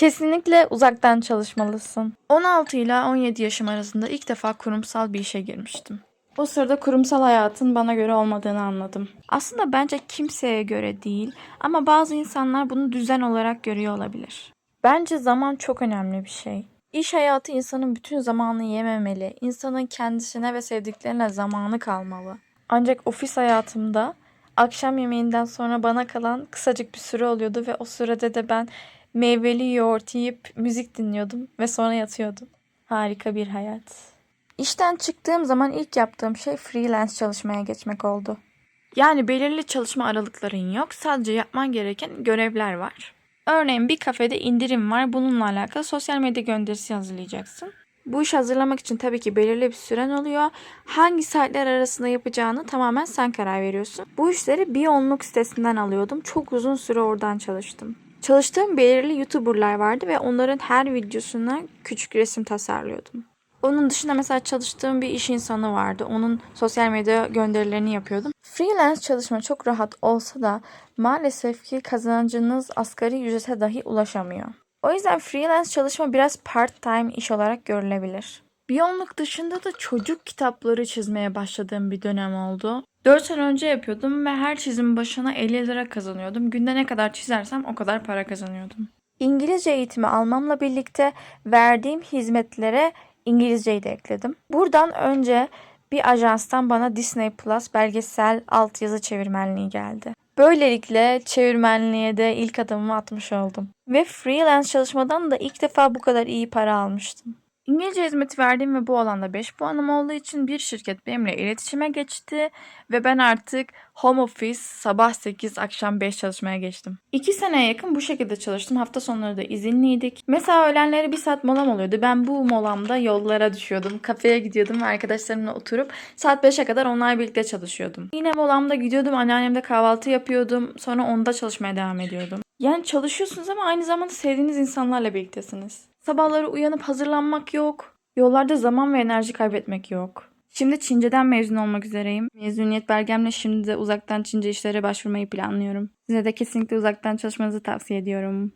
Kesinlikle uzaktan çalışmalısın. 16 ile 17 yaşım arasında ilk defa kurumsal bir işe girmiştim. O sırada kurumsal hayatın bana göre olmadığını anladım. Aslında bence kimseye göre değil ama bazı insanlar bunu düzen olarak görüyor olabilir. Bence zaman çok önemli bir şey. İş hayatı insanın bütün zamanını yememeli. İnsanın kendisine ve sevdiklerine zamanı kalmalı. Ancak ofis hayatımda akşam yemeğinden sonra bana kalan kısacık bir süre oluyordu ve o sürede de ben meyveli yoğurt yiyip müzik dinliyordum ve sonra yatıyordum. Harika bir hayat. İşten çıktığım zaman ilk yaptığım şey freelance çalışmaya geçmek oldu. Yani belirli çalışma aralıkların yok. Sadece yapman gereken görevler var. Örneğin bir kafede indirim var. Bununla alakalı sosyal medya gönderisi hazırlayacaksın. Bu iş hazırlamak için tabii ki belirli bir süren oluyor. Hangi saatler arasında yapacağını tamamen sen karar veriyorsun. Bu işleri bir onluk sitesinden alıyordum. Çok uzun süre oradan çalıştım. Çalıştığım belirli YouTuber'lar vardı ve onların her videosuna küçük resim tasarlıyordum. Onun dışında mesela çalıştığım bir iş insanı vardı. Onun sosyal medya gönderilerini yapıyordum. Freelance çalışma çok rahat olsa da maalesef ki kazancınız asgari ücrete dahi ulaşamıyor. O yüzden freelance çalışma biraz part time iş olarak görülebilir. Biyonluk dışında da çocuk kitapları çizmeye başladığım bir dönem oldu. 4 sene önce yapıyordum ve her çizim başına 50 lira kazanıyordum. Günde ne kadar çizersem o kadar para kazanıyordum. İngilizce eğitimi almamla birlikte verdiğim hizmetlere İngilizceyi de ekledim. Buradan önce bir ajanstan bana Disney Plus belgesel altyazı çevirmenliği geldi. Böylelikle çevirmenliğe de ilk adımımı atmış oldum. Ve freelance çalışmadan da ilk defa bu kadar iyi para almıştım. İngilizce hizmeti verdiğim ve bu alanda 5 puanım olduğu için bir şirket benimle iletişime geçti ve ben artık home office sabah 8 akşam 5 çalışmaya geçtim. 2 seneye yakın bu şekilde çalıştım. Hafta sonları da izinliydik. Mesela öğlenleri bir saat molam oluyordu. Ben bu molamda yollara düşüyordum. Kafeye gidiyordum ve arkadaşlarımla oturup saat 5'e kadar onlarla birlikte çalışıyordum. Yine molamda gidiyordum. Anneannemde kahvaltı yapıyordum. Sonra onda çalışmaya devam ediyordum. Yani çalışıyorsunuz ama aynı zamanda sevdiğiniz insanlarla birliktesiniz. Sabahları uyanıp hazırlanmak yok. Yollarda zaman ve enerji kaybetmek yok. Şimdi Çince'den mezun olmak üzereyim. Mezuniyet belgemle şimdi de uzaktan Çince işlere başvurmayı planlıyorum. Size de kesinlikle uzaktan çalışmanızı tavsiye ediyorum.